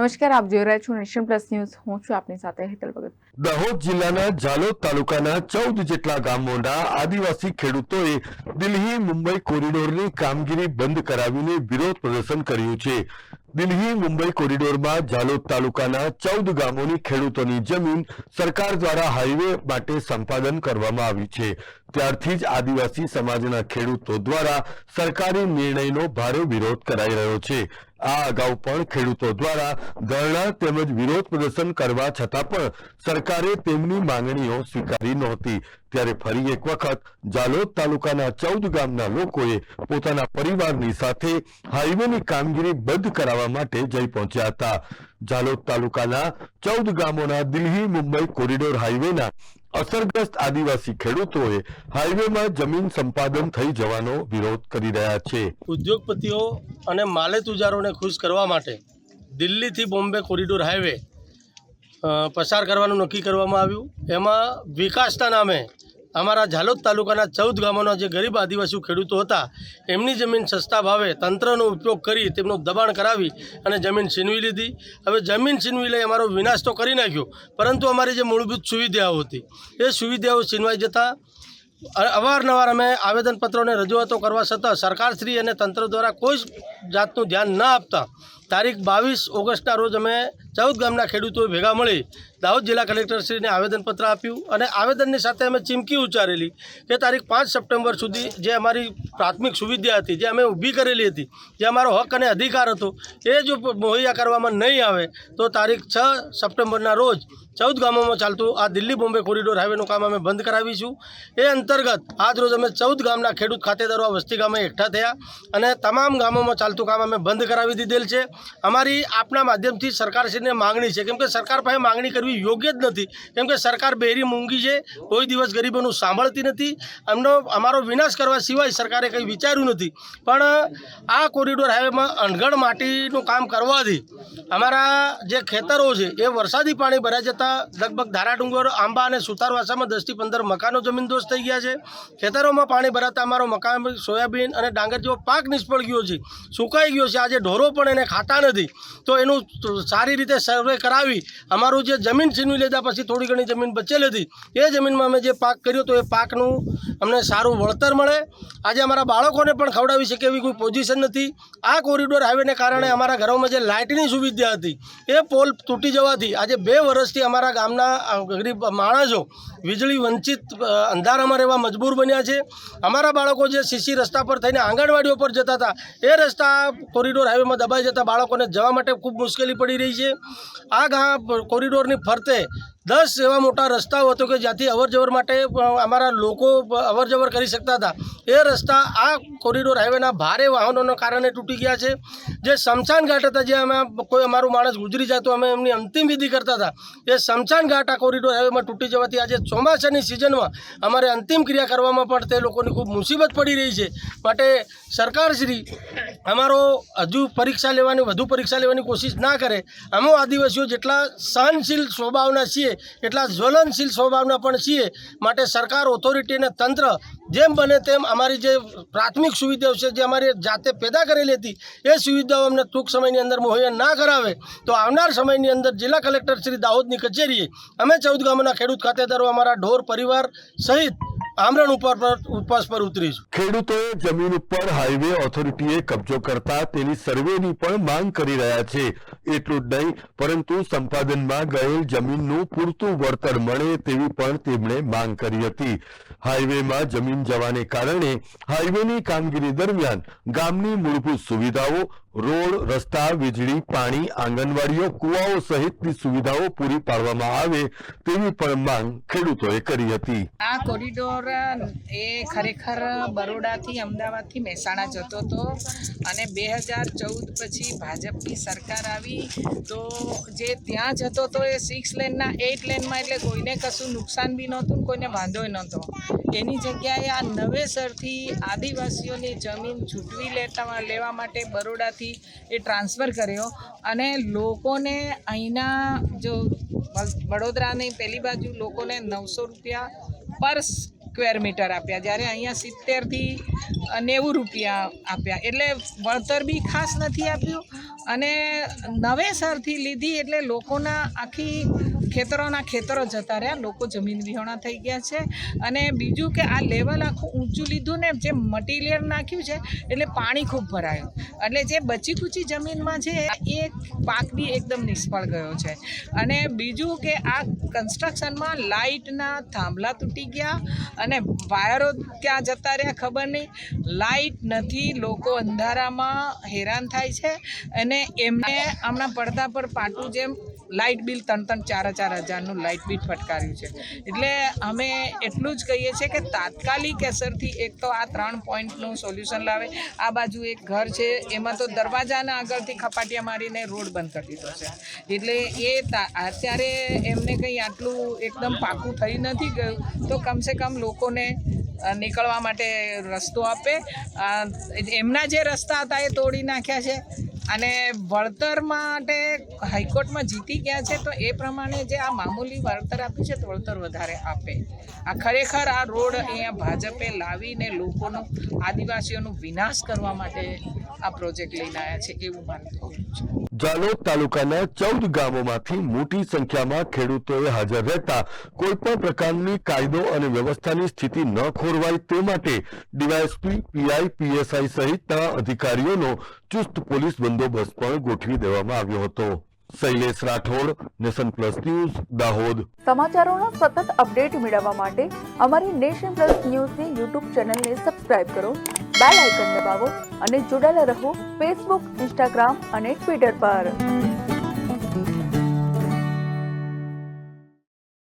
નમસ્કાર, આપ જોઈ રહ્યા છો નેશન પ્લસ ન્યૂઝ. હું છું આપની સાથે હેતલ ભગત. દાહોદ જિલ્લાના જાલોદ તાલુકાના ચૌદ જેટલા ગામોના આદિવાસી ખેડૂતોએ દિલ્હી મુંબઈ કોરિડોરની કામગીરી બંધ કરાવીને વિરોધ પ્રદર્શન કર્યું છે. દિલ્હી મુંબઈ કોરિડોરમાં જાલોદ તાલુકાના ચૌદ ગામોની ખેડૂતોની જમીન સરકાર દ્વારા હાઈવે માટે સંપાદન કરવામાં આવી છે. ત્યારથી જ આદિવાસી સમાજના ખેડૂતો દ્વારા સરકારી નિર્ણયનો ભારે વિરોધ કરાઈ રહ્યો છે. આ અગાઉ પણ ખેડૂતો દ્વારા ધરણા તેમજ વિરોધ પ્રદર્શન કરવા છતાં પણ સરકારે તેમની માંગણીઓ સ્વીકારી નહોતી. ત્યારે ફરી એક વખત જાલોદ તાલુકાના ચૌદ ગામના લોકોએ પોતાના પરિવારની સાથે હાઈવેની કામગીરી બંધ કરાવવા માટે જઈ પહોંચ્યા હતા. જાલોદ તાલુકાના ચૌદ ગામોના દિલ્હી મુંબઈ કોરિડોર હાઈવેના અસરગ્રસ્ત આદિવાસી ખેડૂતોએ હાઈવેમાં જમીન સંપાદન થઈ જવાનો વિરોધ કરી રહ્યા છે. ઉદ્યોગપતિઓ અને માલે તુજારોને ખુશ કરવા માટે દિલ્હીથી બોમ્બે કોરિડોર હાઈવે પસાર કરવાનું નક્કી કરવામાં આવ્યું. એમાં વિકાસના નામે અમારા ઝાલોદ તાલુકાના ચૌદ ગામોના જે ગરીબ આદિવાસી ખેડૂતો હતા, એમની જમીન સસ્તા ભાવે તંત્રનો ઉપયોગ કરી તેમનું દબાણ કરાવી અને જમીન છીનવી લીધી. હવે જમીન છીનવી લઈ અમારો વિનાશ તો કરી નાખ્યો, પરંતુ અમારી જે મૂળભૂત સુવિધાઓ હતી, એ સુવિધાઓ છીનવાઈ જતાં અવારનવાર અમે આવેદનપત્રોને રજૂઆતો કરવા છતાં સરકારશ્રી અને તંત્ર દ્વારા કોઈ જાતનું ધ્યાન ન આપતા તારીખ બાવીસ ઓગસ્ટના રોજ અમે ચૌદ ગામના ખેડૂતોએ ભેગા મળી દાહોદ જિલ્લા કલેક્ટરશ્રીને આવેદનપત્ર આપ્યું અને આવેદનની સાથે અમે ચીમકી ઉચ્ચારેલી કે તારીખ પાંચ સપ્ટેમ્બર સુધી જે અમારી પ્રાથમિક સુવિધા હતી, જે અમે ઊભી કરેલી હતી, જે અમારો હક અને અધિકાર હતો, એ જો મુહૈયા કરવામાં નહીં આવે, તો તારીખ છ સપ્ટેમ્બરના રોજ ચૌદ ગામોમાં ચાલતું આ દિલ્હી બોમ્બે કોરિડોર હાઈવેનું કામ અમે બંધ કરાવીશું. એ અંતર્ગત આજ રોજ અમે ચૌદ ગામના ખેડૂત ખાતેદારો આ વસ્તી ગામે એકઠા થયા અને તમામ ગામોમાં ચાલતું કામ અમે બંધ કરાવી દીધેલ છે. અમારી આપના માધ્યમથી સરકારશ્રીને માંગણી છે. કેમ કે સરકાર પાસે માંગણી કરવી યોગ્ય જ નથી. કેમ કે સરકાર બેરી મૂંગી છે, કોઈ દિવસ ગરીબોનું સાંભળતી નથી. એમનો, અમારો વિનાશ કરવા સિવાય સરકારે કંઈ વિચાર્યું નથી. પણ આ કોરિડોર હાઈવેમાં અણઘડ માટીનું કામ કરવાથી અમારા જે ખેતરો છે, એ વરસાદી પાણી ભરાઈ જતાં લગભગ ધારાડુંગર આંબા અને સુતારવાસામાં દસથી પંદર મકાનો જમીનદોસ્ત થઈ ગયા છે. ખેતરોમાં પાણી ભરાતા અમારો મકાન સોયાબીન અને ડાંગર જેવો પાક નિષ્ફળ ગયો છે. સુકાઈ ગયો છે. આજે ઢોરો પણ એને ખાતા નથી. તો એનું સારી રીતે સર્વે કરાવી, અમારું જે જમીન છીનવી લીધા પછી થોડી ઘણી જમીન બચેલી હતી. એ જમીનમાં અમે જે પાક કર્યો તો એ પાકનું અમને સારું વળતર મળે. આજે અમારા બાળકોને પણ ખવડાવી શકે એવી કોઈ પોઝિશન નથી. આ કોરિડોર હાઈવેને કારણે અમારા ઘરોમાં જે લાઇટની સુવિધા હતી, એ પોલ તૂટી જવાથી આજે બે વર્ષથી અમારા ગામના ગરીબ માણસો વીજળી વંચિત અંધારામાં રહેવા મજબૂર બન્યા છે. અમારા બાળકો જે સીસી રસ્તા પર થઈને આંગણવાડીઓ પર જતા હતા, એ રસ્તા કોરિડોર હાઈવેમાં દબાઈ જતા બાળકોને જવા માટે ખૂબ મુશ્કેલી પડી રહી છે. આ ગા કોરિડોરની ફરતે દસ એવા મોટા રસ્તાઓ હતો કે જ્યાંથી અવરજવર માટે અમારા લોકો અવરજવર કરી શકતા હતા. એ રસ્તા આ કોરિડોર હાઈવેના ભારે વાહનોના કારણે તૂટી ગયા છે. જે શમશાન ઘાટ હતા જે અમે, કોઈ અમારું માણસ ગુજરી જાય તો અમે એમની અંતિમ વિધિ કરતા હતા. એ શમશાન ઘાટ આ કોરિડોર હાઈવેમાં તૂટી જવાથી આજે ચોમાસાની સિઝનમાં અમારે અંતિમ ક્રિયા કરવામાં પણ તે લોકોની ખૂબ મુસીબત પડી રહી છે. માટે સરકારશ્રી અમારો હજુ પરીક્ષા લેવાની, વધુ પરીક્ષા લેવાની કોશિશ ના કરે. અમો આદિવાસીઓ જેટલા સહનશીલ સ્વભાવના છીએ એટલા જ્વલનશીલ સ્વભાવના પણ છીએ. માટે સરકાર ઓથોરિટી અને તંત્ર જેમ બને તેમ અમારી જે પ્રાથમિક સુવિધાઓ છે, જે અમારી જાતે પેદા કરેલી હતી, એ સુવિધાઓ અમને ટૂંક સમયની અંદર મુહૈયા ના કરાવે, તો આવનાર સમયની અંદર જિલ્લા કલેક્ટર શ્રી દાહોદની કચેરીએ અમે ચૌદ ગામોના ખેડૂત ખાતેદારો, અમારા ઢોર પરિવાર સહિત આમરણ ઉપર પર, ઉપવાસ પર ઉતરીશું. ખેડૂતોએ જમીન ઉપર હાઈવે ઓથોરિટીએ કબજો કરતા તેની સર્વેની પણ માંગ કરી રહ્યા છે. એટલું જ નહીં, પરંતુ સંપાદનમાં ગયેલ જમીનનું પૂરતું વળતર મળે તેવી પણ તેમણે માંગ કરી હતી. હાઈવેમાં જમીન જવાને કારણે હાઈવેની કામગીરી દરમિયાન ગામની મૂળભૂત સુવિધાઓ રોડ, રસ્તા, વીજળી, પાણી, આંગણવાડીઓ, કુવાઓ સહિતની સુવિધાઓ પૂરી પાડવામાં આવે તેવી પણ માંગ ખેડૂતોએ કરી હતી. આ કોરિડોર, એ ખરેખર બરોડાથી અમદાવાદથી મહેસાણા જતો હતો અને બે હજાર ચૌદ પછી ભાજપની સરકાર આવી તો જે ત્યાં જતો હતો એ સિક્સ લેનના એઇટ લેનમાં એટલે કોઈને કશું નુકસાન બી નહોતું કોઈને વાંધોય નહોતો. એની જગ્યાએ આ નવેસરથી આદિવાસીઓની જમીન છૂટવી લેતા, લેવા માટે બરોડાથી એ ટ્રાન્સફર કર્યો અને લોકોને અહીંના જો વડોદરાની પહેલી બાજુ લોકોને નવસો રૂપિયા પર સ્ક્વેર મીટર આપ્યા. જ્યારે અહીંયા સિત્તેરથી નેવું રૂપિયા આપ્યા. એટલે વળતર બી ખાસ નથી આપ્યું અને નવેસરથી લીધી એટલે લોકોના આખી ખેતરોના ખેતરો જતા રહ્યા. લોકો જમીન વિહોણા થઈ ગયા છે. અને બીજું કે આ લેવલ આખું ઊંચું લીધું ને જે મટીરિયલ નાખ્યું છે, એટલે પાણી ખૂબ ભરાયું. એટલે જે બચી કુચી જમીનમાં છે, એ પાક બી એકદમ નિષ્ફળ ગયો છે. અને બીજું કે આ કન્સ્ટ્રક્શનમાં લાઇટના થાંભલા તૂટી ગયા અને વાયરો ક્યાં જતા રહ્યા, ખબર નહીં. લાઇટ નથી, લોકો અંધારામાં હેરાન થાય છે. અને એમને હમણાં પડદા પર પાટું જેમ લાઇટ બિલ ત્રણ ત્રણ ચાર ચાર હજારનું લાઇટ બિલ ફટકાર્યું છે. એટલે અમે એટલું જ કહીએ છીએ કે તાત્કાલિક અસરથી એક તો આ ત્રણ પોઈન્ટનું સોલ્યુશન લાવે. આ બાજુ એક ઘર છે, એમાં તો દરવાજાના આગળથી ખપાટિયા મારીને રોડ બંધ કરી દીધો છે. એટલે એ અત્યારે એમને કંઈ આટલું એકદમ પાકું થઈ નથી ગયું, તો કમસે કમ લોકોને નીકળવા માટે રસ્તો આપે. એમના જે રસ્તા હતા એ તોડી નાખ્યા છે. અને વળતર માટે હાઈકોર્ટમાં જીતી ગયા છે, તો એ પ્રમાણે જે આ મામૂલી વળતર આપ્યું છે, તો વળતર વધારે આપે. આ ખરેખર આ રોડ અહીંયા ભાજપે લાવીને લોકોનો, આદિવાસીઓનો વિનાશ કરવા માટે આ પ્રોજેક્ટ લઈને આવ્યા છે, એવું માનતું છે. જાલોદ તાલુકાના ચૌદ ગામોમાંથી મોટી સંખ્યામાં ખેડૂતોએ હાજર રહેતા કોઈ પણ પ્રકારની કાયદો અને વ્યવસ્થાની સ્થિતિ ન ખોરવાય તે માટે ડીવાયએસપી, પીઆઈ, પીએસઆઈ સહિતના અધિકારીઓનો ચુસ્ત પોલીસ બંદોબસ્ત પણ ગોઠવી દેવામાં આવ્યો હતો. Shailesh Rathod, nation plus news, Dahod. સમાચારોના સતત અપડેટ મેળવવા માટે અમારી નેશન પ્લસ ન્યૂઝની યુટ્યુબ ચેનલને સબસ્ક્રાઇબ કરો, બેલ આઇકન દબાવો અને જોડાયેલા રહો ફેસબુક, ઇન્સ્ટાગ્રામ અને ટ્વિટર પર.